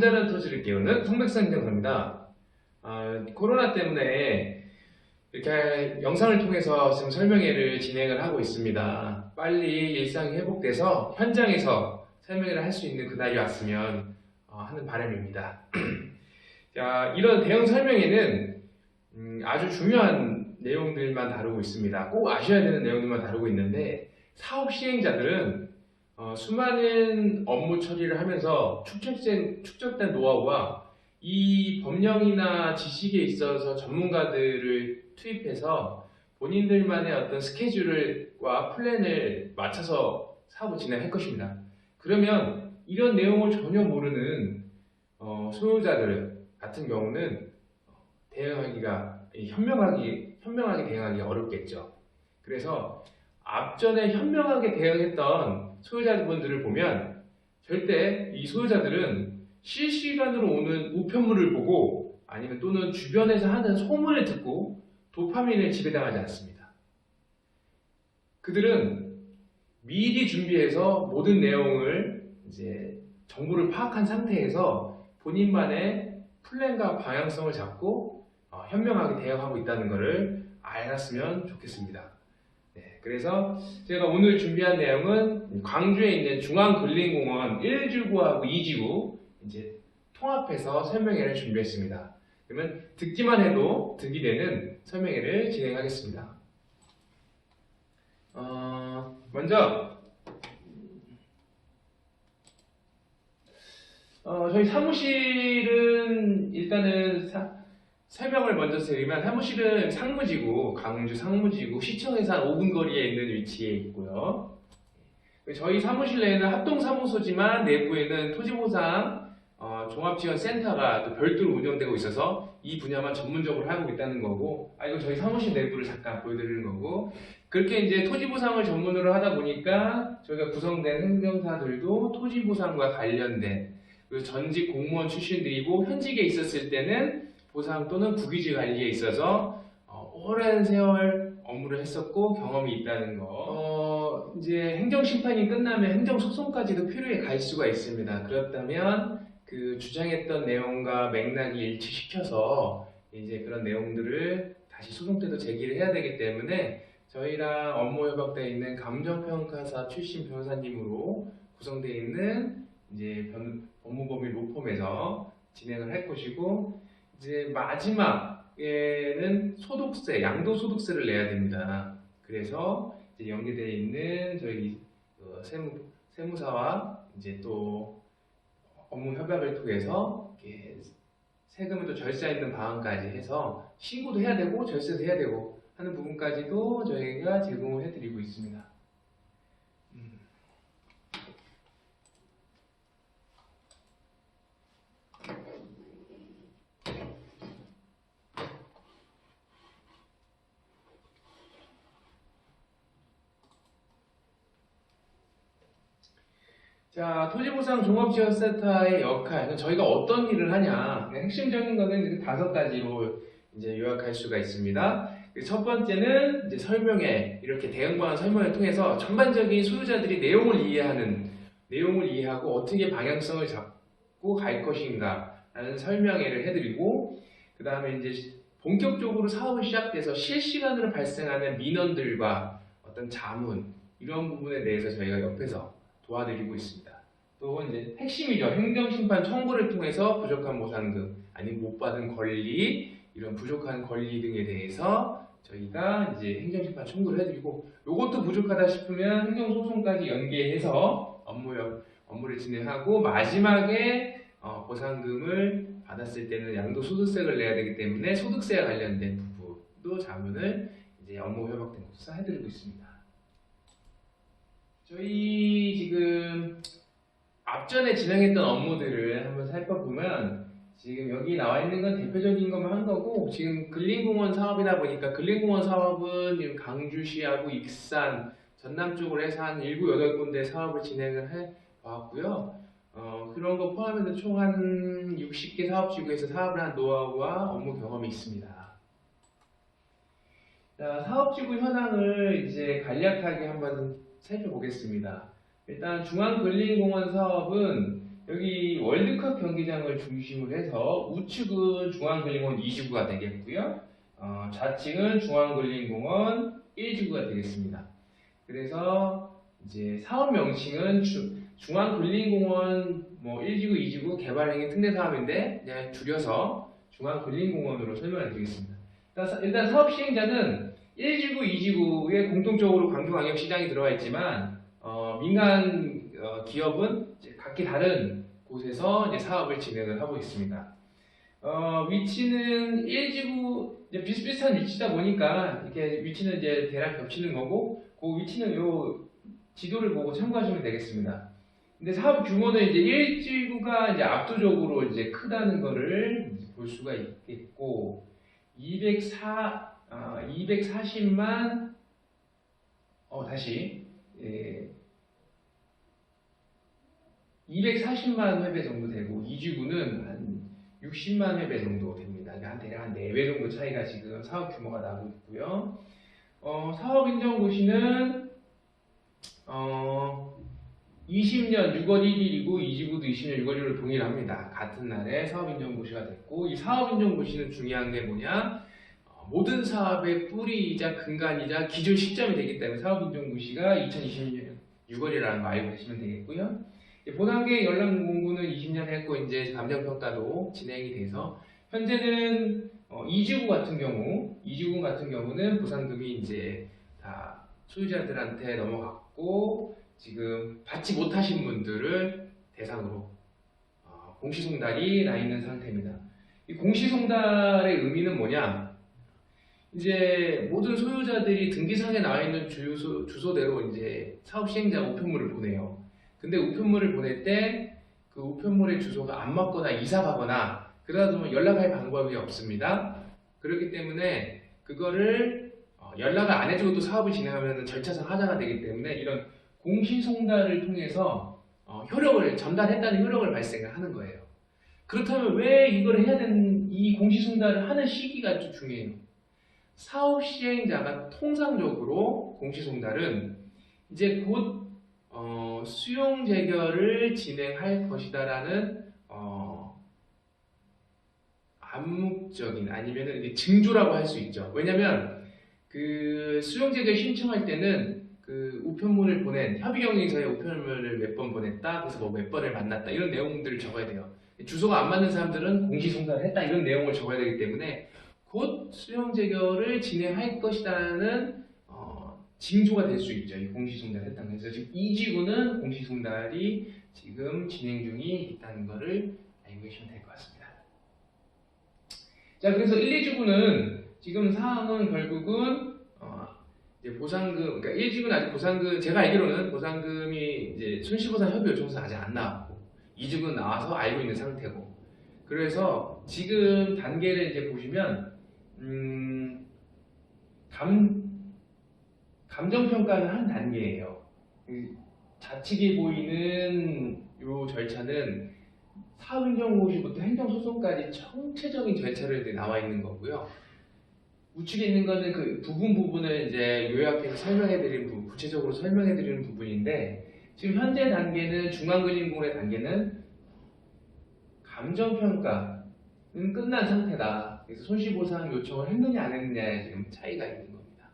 잠자는 토지를 깨우는 성백산 행정사입니다. 아, 코로나 때문에 이렇게 영상을 통해서 지금 설명회를 진행을 하고 있습니다. 빨리 일상이 회복돼서 현장에서 설명회를 할 수 있는 그날이 왔으면 어, 하는 바람입니다. 자, 이런 대형 설명회는 음, 아주 중요한 내용들만 다루고 있습니다. 꼭 아셔야 되는 내용들만 다루고 있는데 사업 시행자들은 어, 수많은 업무 처리를 하면서 축적된, 축적된 노하우와 이 법령이나 지식에 있어서 전문가들을 투입해서 본인들만의 어떤 스케줄과 플랜을 맞춰서 사업을 진행할 것입니다. 그러면 이런 내용을 전혀 모르는 어, 소유자들 같은 경우는 대응하기가 현명하게 현명하게 대응하기 어렵겠죠. 그래서 앞전에 현명하게 대응했던 소유자분들을 보면 절대 이 소유자들은 실시간으로 오는 우편물을 보고 아니면 또는 주변에서 하는 소문을 듣고 도파민에 지배당하지 않습니다. 그들은 미리 준비해서 모든 내용을 이제 정보를 파악한 상태에서 본인만의 플랜과 방향성을 잡고 어, 현명하게 대응하고 있다는 것을 알았으면 좋겠습니다. 네, 그래서 제가 오늘 준비한 내용은 광주에 있는 중앙근린공원 1지구하고 2지구 이제 통합해서 설명회를 준비했습니다. 그러면 듣기만 해도 득이 되는 설명회를 진행하겠습니다. 어, 먼저 어, 저희 사무실은 일단은 사- 설명을 먼저 드리면 사무실은 상무지구, 강주 상무지구 시청에서 한 5분 거리에 있는 위치에 있고요. 저희 사무실 내에는 합동사무소지만 내부에는 토지보상 어, 종합지원센터가 또 별도로 운영되고 있어서 이 분야만 전문적으로 하고 있다는 거고, 아, 이거 저희 사무실 내부를 잠깐 보여드리는 거고, 그렇게 이제 토지보상을 전문으로 하다 보니까 저희가 구성된 행정사들도 토지보상과 관련된 전직 공무원 출신들이고 현직에 있었을 때는 보상 또는 국유지 관리에 있어서 어, 오랜 세월 업무를 했었고 경험이 있다는 거. 어, 이제 행정심판이 끝나면 행정소송까지도 필요해 갈 수가 있습니다. 그렇다면 그 주장했던 내용과 맥락이 일치시켜서 이제 그런 내용들을 다시 소송 때도 제기를 해야 되기 때문에 저희랑 업무 협약되어 있는 감정평가사 출신 변호사님으로 구성되어 있는 이제 변- 법무법인 로펌에서 진행을 할 것이고 이제 마지막에는 소득세, 양도소득세를 내야 됩니다. 그래서 이제 연계되어 있는 저희 어, 세무 세무사와 이제 또 업무 협약을 통해서 세금을 또 절세 있는 방안까지 해서 신고도 해야 되고 절세도 해야 되고 하는 부분까지도 저희가 제공을 해드리고 있습니다. 음. 자, 토지보상 종합지원센터의 역할, 저희가 어떤 일을 하냐, 핵심적인 이제 다섯 가지로 이제 요약할 수가 있습니다. 그첫 번째는 이제 설명회, 이렇게 대응방안 설명을 통해서 전반적인 소유자들이 내용을 이해하는, 내용을 이해하고 어떻게 방향성을 잡고 갈 것인가, 라는 설명회를 해드리고, 그 다음에 이제 본격적으로 사업이 시작돼서 실시간으로 발생하는 민원들과 어떤 자문, 이런 부분에 대해서 저희가 옆에서 도와드리고 있습니다. 또 이제 핵심이죠. 행정심판 청구를 통해서 부족한 보상금 아니면 못 받은 권리 이런 부족한 권리 등에 대해서 저희가 이제 행정심판 청구를 해드리고 이것도 부족하다 싶으면 행정소송까지 연계해서 업무 업무를 진행하고 마지막에 어, 보상금을 받았을 때는 양도소득세를 내야 되기 때문에 소득세와 관련된 부분도 자문을 이제 업무 협약된 곳에서 해드리고 있습니다. 저희 지금 앞전에 진행했던 업무들을 한번 살펴보면 지금 여기 나와 있는 건 대표적인 것만 한 거고 지금 근린공원 사업이다 보니까 근린공원 사업은 강주시하고 익산 전남 쪽으로 해서 한 7, 8군데 사업을 진행을 해 왔고요. 어, 그런 거 포함해서 총 한 60개 사업지구에서 사업을 한 노하우와 업무 경험이 있습니다. 자, 사업지구 현황을 이제 간략하게 한번 살펴보겠습니다. 일단 중앙근린공원 사업은 여기 월드컵 경기장을 중심으로 해서 우측은 중앙근린공원 2지구가 되겠고요. 어, 좌측은 중앙근린공원 1지구가 되겠습니다. 그래서 이제 사업 명칭은 주- 중앙근린공원 뭐 1지구, 2지구 개발행위 특례 사업인데 그냥 줄여서 중앙근린공원으로 설명을 드리겠습니다. 일단, 사- 일단 사업 시행자는 1지구, 2지구에 공통적으로 광주광역시장이 들어가 있지만 어, 민간 어, 기업은 각기 다른 곳에서 이제 사업을 진행을 하고 있습니다. 어, 위치는 1지구 이제 비슷비슷한 위치다 보니까 이렇게 위치는 이제 대략 겹치는 거고 그 위치는 요 지도를 보고 참고하시면 되겠습니다. 근데 사업 규모는 이제 1지구가 이제 압도적으로 이제 크다는 거를 볼 수가 있겠고 204 아, 240만 어 다시 예, 240만 회배 정도 되고 2지구는 한 60만 회배 정도 됩니다. 그러니까 한 대략 한 4배 정도 차이가 지금 사업 규모가 나고 있고요. 어, 사업 인정 고시는 어, 20년 6월 1일이고 2지구도 20년 6월 1일로 동일합니다. 같은 날에 사업 인정 고시가 됐고 이 사업 인정 고시는 중요한 게 뭐냐? 어, 모든 사업의 뿌리이자 근간이자 기준 시점이 되기 때문에 사업 인정 고시가 2020년 6월이라는 거 알고 계시면 되겠고요. 본학계 연락 공부는 20년 했고 이제 감정 평가도 진행이 돼서 현재는 어, 이지구 같은 경우 이지구 같은 경우는 보상금이 이제 다 소유자들한테 넘어갔고 지금 받지 못하신 분들을 대상으로 어, 공시송달이 나 있는 상태입니다. 이 공시송달의 의미는 뭐냐? 이제 모든 소유자들이 등기상에 나와 있는 주소, 주소대로 이제 사업 시행자 우편물을 보내요. 근데 우편물을 보낼 때 그 우편물의 주소가 안 맞거나 이사 가거나 그러다 보면 연락할 방법이 없습니다. 그렇기 때문에 그거를 어, 연락을 안 해주고 또 사업을 진행하면 절차상 하자가 되기 때문에 이런 공시송달을 통해서 어, 효력을 전달했다는 효력을 발생을 하는 거예요. 그렇다면 왜 이걸 해야 되는 이 공시송달을 하는 시기가 좀 중요해요. 사업 시행자가 통상적으로 공시송달은 이제 곧 어, 수용 재결을 진행할 것이다라는 어, 암묵적인 아니면은 이제 징조라고 할 수 있죠. 왜냐하면 그 수용 재결 신청할 때는 그 우편물을 보낸 협의경에서의 우편물을 몇 번 보냈다, 그래서 뭐 몇 번을 만났다 이런 내용들을 적어야 돼요. 주소가 안 맞는 사람들은 공시송달을 했다 이런 내용을 적어야 되기 때문에 곧 수용 재결을 진행할 것이다는 어, 징조가 될 수 있죠. 이 공시송달 했다는 거죠. 지금 이 지구는 공시송달이 지금 진행 중이 있다는 것을 알고 계시면 될 것 같습니다. 자, 그래서 1, 2지구는 지금 사항은 결국은 어, 보상금, 그러니까 1지구는 아직 보상금, 제가 알기로는 보상금이 이제 손실보상 협의 요청서 아직 안 나왔고 2지구는 나와서 알고 있는 상태고 그래서 지금 단계를 이제 보시면 음, 감 감정평가는 한 단계예요. 그 좌측에 보이는 요 절차는 사업행정고시부터 행정소송까지 총체적인 절차를 이제 나와 있는 거고요. 우측에 있는 거는 그 부분 부분을 이제 요약해서 설명해드리는 부분, 구체적으로 설명해드리는 부분인데 지금 현재 단계는 중앙근린공의 단계는 감정평가는 끝난 상태다. 그래서 손실보상 요청을 했느냐 안 했느냐에 지금 차이가 있는 겁니다.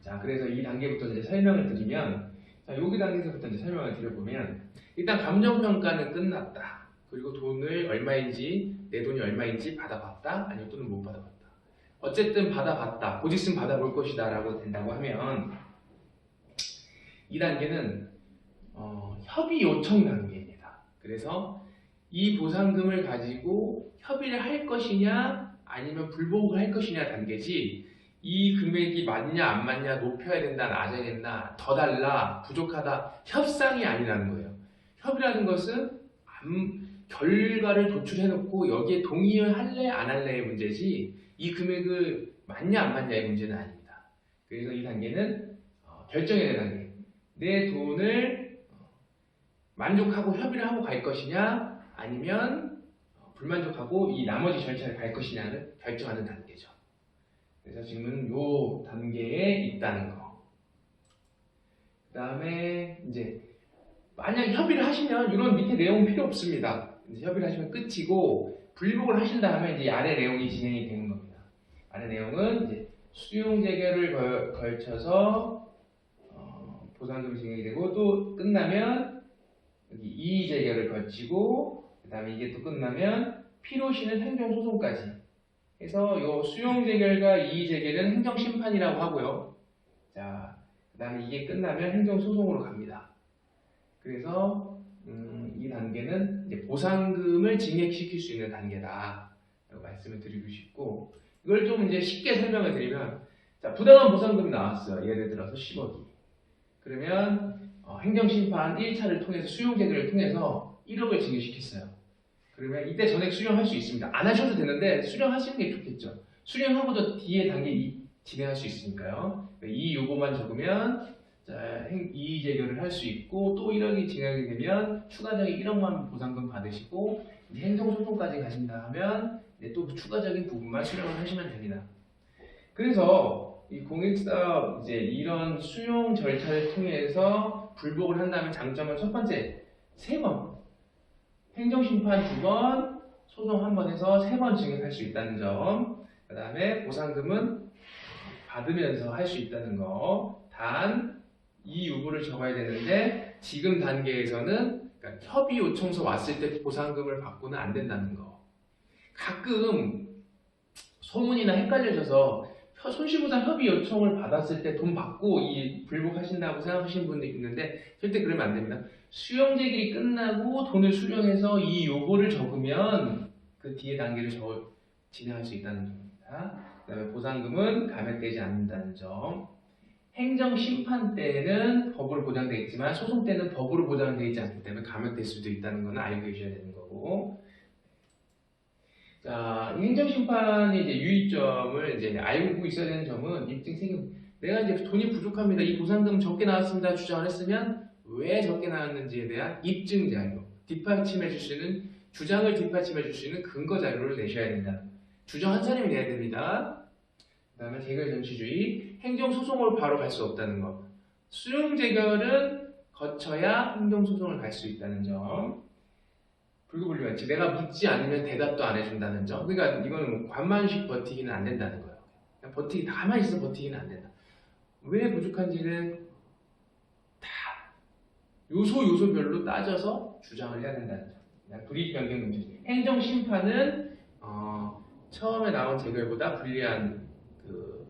자, 그래서 이 단계부터 이제 설명을 드리면, 자, 여기 단계에서부터 이제 설명을 드려보면, 일단 감정평가는 끝났다. 그리고 돈을 얼마인지, 내 돈이 얼마인지 받아봤다? 아니면 또는 못 받아봤다. 어쨌든 받아봤다. 곧 있으면 받아볼 것이다. 라고 된다고 하면, 이 단계는, 어, 협의 요청 단계입니다. 그래서 이 보상금을 가지고 협의를 할 것이냐, 아니면 불복을 할 것이냐 단계지, 이 금액이 맞냐 안 맞냐 높여야 된다 낮아야 된다 더 달라 부족하다 협상이 아니라는 거예요. 협의라는 것은 암- 결과를 도출해놓고 여기에 동의를 할래 안 할래의 문제지 이 금액을 맞냐 안 맞냐의 문제는 아닙니다. 그래서 이 단계는 어, 결정해야 되는 단계. 내 돈을 어, 만족하고 협의를 하고 갈 것이냐 아니면 어, 불만족하고 이 나머지 절차를 갈 것이냐를 결정하는 단계죠 그래서 지금은 요 단계에 있다는 거. 그 다음에 이제 만약 협의를 하시면 이런 밑에 내용 필요 없습니다. 협의를 하시면 끝이고 불복을 하신 다음에 이제 아래 내용이 진행이 되는 겁니다. 아래 내용은 이제 수용 재결을 걸, 걸쳐서 어, 보상금 진행이 되고 또 끝나면 여기 이의 재결을 거치고 그 다음에 이게 또 끝나면 피로시는 행정소송까지 해서 요 수용 재결과 이의 재결은 행정심판이라고 하고요. 자, 그 다음에 이게 끝나면 행정소송으로 갑니다. 그래서 음, 이 단계는 이제 보상금을 증액시킬 수 있는 단계다. 라고 말씀을 드리고 싶고 이걸 좀 이제 쉽게 설명을 드리면 자, 부당한 보상금이 나왔어요. 예를 들어서 10억이. 그러면 어, 행정심판 1차를 통해서 수용제도를 통해서 1억을 증액시켰어요. 그러면 이때 전액 수령할 수 있습니다. 안 하셔도 되는데 수령하시는 게 좋겠죠. 수령하고도 뒤에 단계 이- 진행할 수 있으니까요. 이 요거만 적으면 자, 행- 이의 재결을 할 수 있고 또 1억이 진행이 되면 추가적인 1억만 보상금 받으시고 행정소송까지 가신다 하면 또 추가적인 부분만 수령을 하시면 됩니다. 그래서 이 공익사업 이제 이런 수용 절차를 통해서 불복을 한다면 장점은 첫 번째 세 번 행정심판 두 번, 소송 한번 해서 세 번 증액할 수 있다는 점. 그 다음에 보상금은 받으면서 할 수 있다는 거. 단이 요구를 적어야 되는데 지금 단계에서는 그러니까 협의 요청서 왔을 때 보상금을 받고는 안 된다는 거. 가끔 소문이나 헷갈려져서 혀- 손실보상 협의 요청을 받았을 때 돈 받고 이 불복하신다고 생각하시는 분도 있는데 절대 그러면 안 됩니다. 수용제길이 끝나고 돈을 수령해서 이 요구를 적으면 그 뒤에 단계를 저 진행할 수 있다는 점입니다. 그 다음에 보상금은 감액되지 않는다는 점. 행정 심판 때는 법으로 보장되어 있지만 소송 때는 법으로 보장되어 있지 않기 때문에 감액될 수도 있다는 것은 알고 계셔야 되는 거고. 자, 이 행정 심판의 이제 유의점을 이제 알고 있어야 되는 점은 입증 생김. 내가 이제 돈이 부족합니다. 이 보상금 적게 나왔습니다. 주장을 했으면 왜 적게 나왔는지에 대한 입증 자료, 뒷받침해 줄 수 있는 주장을 뒷받침해 줄 수 있는 근거 자료를 내셔야 된다. 주장 한 사람이 내야 됩니다. 그 다음에 재결 정치주의, 행정 소송으로 바로 갈 수 없다는 것. 수용 재결은 거쳐야 행정 소송을 갈 수 있다는 점. 원칙. 내가 묻지 않으면 대답도 안 해준다는 점. 그러니까 이거는 관만식 버티기는 안 된다는 거예요. 버티기 가만히 있어 버티기는 안 된다. 왜 부족한지는 요소 요소별로 따져서 주장을 해야 된다는 점. 불이익 변경 문제. 행정 심판은 어, 처음에 나온 재결보다 불리한 그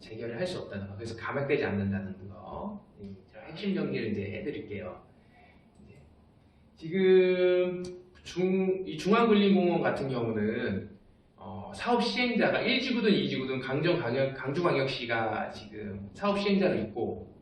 재결을 할 수 없다는 거. 그래서 감액되지 않는다는 거. 핵심 정리를 이제 해드릴게요. 이제 지금 중, 이 중앙근린공원 같은 경우는 어, 사업 시행자가 1지구든 2지구든 강정광역, 강주광역 시가 지금 사업 시행자도 있고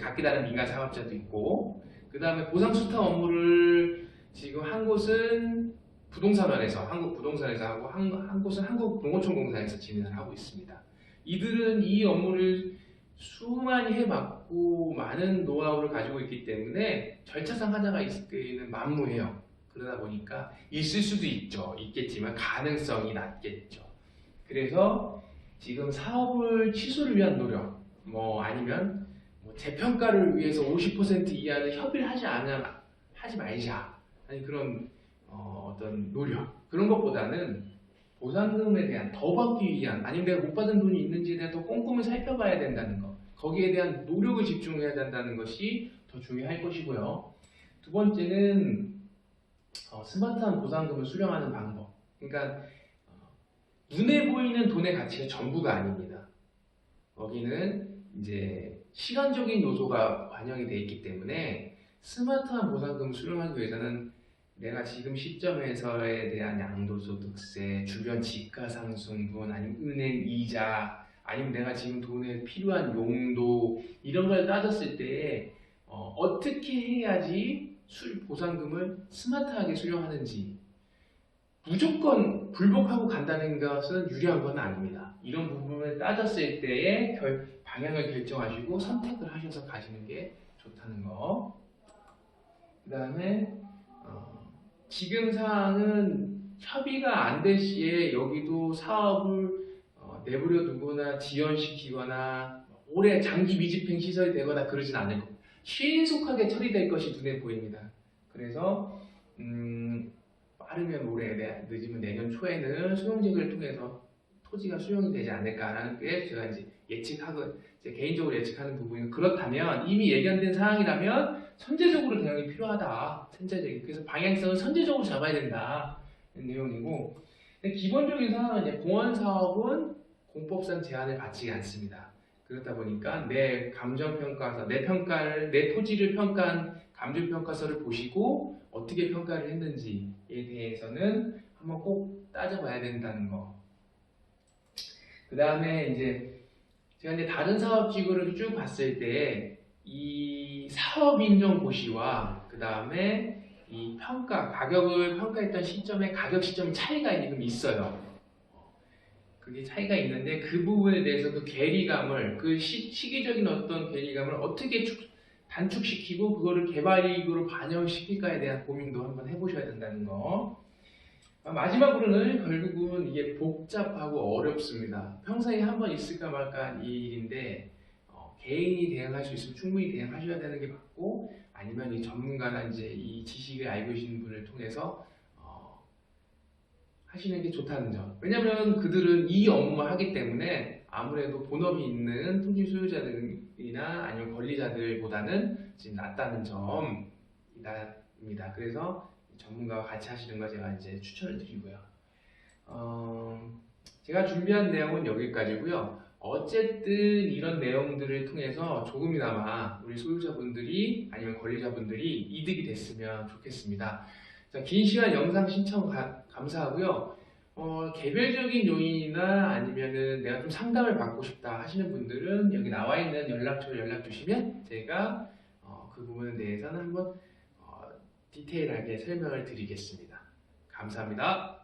각기 다른 민간 사업자도 있고 그 다음에 보상 수탁 업무를 지금 한 곳은 부동산원에서 한국 부동산에서 하고 한, 한 곳은 한국농어촌공사에서 진행을 하고 있습니다. 이들은 이 업무를 수많이 해봤고 많은 노하우를 가지고 있기 때문에 절차상 하자가 있기는 만무해요. 그러다 보니까 있을 수도 있죠. 있겠지만 가능성이 낮겠죠. 그래서 지금 사업을 취소를 위한 노력, 뭐 아니면 뭐 재평가를 위해서 50% 이하는 협의를 하지 않아 하지 말자. 아니 그런 어, 어떤 노력 그런 것보다는 보상금에 대한 더 받기 위한 아니면 내가 못 받은 돈이 있는지에 대한 더 꼼꼼히 살펴봐야 된다는 것 거기에 대한 노력을 집중해야 된다는 것이 더 중요할 것이고요. 두 번째는 어, 스마트한 보상금을 수령하는 방법. 그러니까 어, 눈에 보이는 돈의 가치가 전부가 아닙니다. 거기는 이제 시간적인 요소가 반영이 돼 있기 때문에 스마트한 보상금 수령하기 위해서는 내가 지금 시점에서에 대한 양도소득세, 주변 지가상승분, 아니면 은행 이자, 아니면 내가 지금 돈에 필요한 용도 이런 걸 따졌을 때 어, 떻게 해야지 수, 보상금을 스마트하게 수령하는지 무조건 불복하고 간다는 것은 유리한 건 아닙니다. 이런 부분을 따졌을 때의 결, 방향을 결정하시고 선택을 하셔서 가시는 게 좋다는 거. 그 다음에 어, 지금 상황은 협의가 안 될 시에 여기도 사업을 어, 내버려 두거나 지연시키거나 오래 장기 미집행 시설이 되거나 그러진 않을 겁니다. 신속하게 처리될 것이 눈에 보입니다. 그래서 음, 빠르면 올해, 내- 늦으면 내년 초에는 수용직을 통해서 토지가 수용이 되지 않을까라는 게 제가 이제 예측하고 이제 개인적으로 예측하는 부분이 그렇다면 이미 예견된 사항이라면 선제적으로 대응이 필요하다. 선제적인 그래서 방향성을 선제적으로 잡아야 된다. 이런 내용이고 기본적인 사항은 이제 공원 사업은 공법상 제한을 받지 않습니다. 그렇다 보니까 내 감정 평가서, 내 평가를 내 토지를 평가한 감정 평가서를 보시고 어떻게 평가를 했는지에 대해서는 한번 꼭 따져봐야 된다는 거. 그 다음에 이제 제가 이제 다른 사업 지구를 쭉 봤을 때 이 사업 인정 고시와 그 다음에 이 평가 가격을 평가했던 시점에 가격 시점 차이가 지금 있어요. 그게 차이가 있는데 그 부분에 대해서 그 괴리감을 그 시, 시기적인 어떤 괴리감을 어떻게 축- 단축시키고 그거를 개발 이익으로 반영시킬까에 대한 고민도 한번 해보셔야 된다는 거. 아, 마지막 으로는 결국은 이게 복잡하고 어렵습니다. 평생에 한 번 있을까 말까 이 일인데 어, 개인이 대응할 수 있으면 충분히 대응하셔야 되는 게 맞고 아니면 이 전문가나 이제 이 지식을 알고 계시는 분을 통해서 어, 하시는 게 좋다는 점. 왜냐하면 그들은 이 업무를 하기 때문에 아무래도 본업이 있는 통신 소유자들이나 아니면 권리자들보다는 지금 낫다는 점입니다. 그래서 전문가와 같이 하시는 거 제가 이제 추천을 드리고요. 어, 제가 준비한 내용은 여기까지고요. 어쨌든 이런 내용들을 통해서 조금이나마 우리 소유자분들이 아니면 권리자분들이 이득이 됐으면 좋겠습니다. 자, 긴 시간 영상 신청 가- 감사하고요. 어, 개별적인 요인이나 아니면은 내가 좀 상담을 받고 싶다 하시는 분들은 여기 나와 있는 연락처로 연락 주시면 제가 어, 그 부분에 대해서는 한번 어, 디테일하게 설명을 드리겠습니다. 감사합니다.